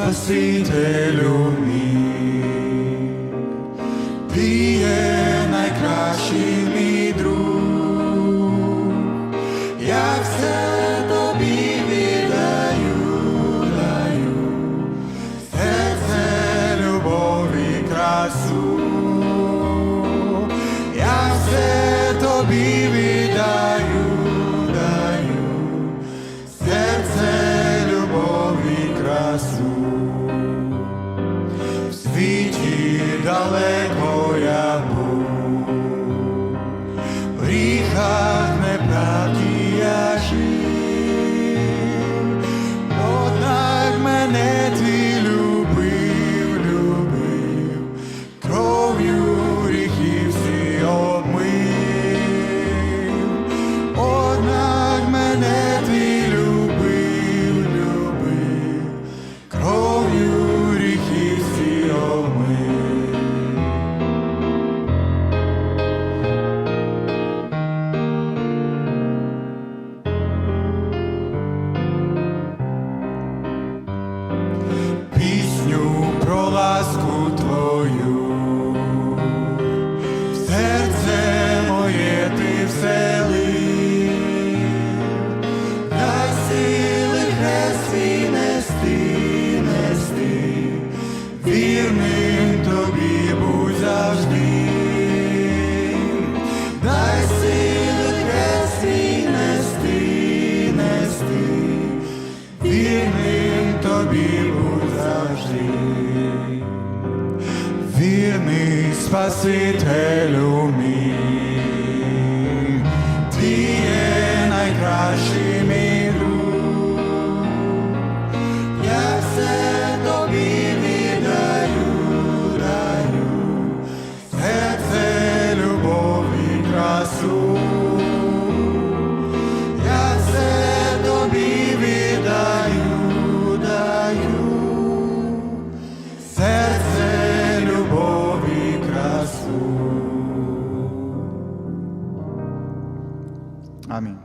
Спасителю мій, ти є найкращий мій друг, я все тобі віддаю, даю, все це любов і красу, я все тобі. you. Spasitelj umil, Ti je najkrajši Amém.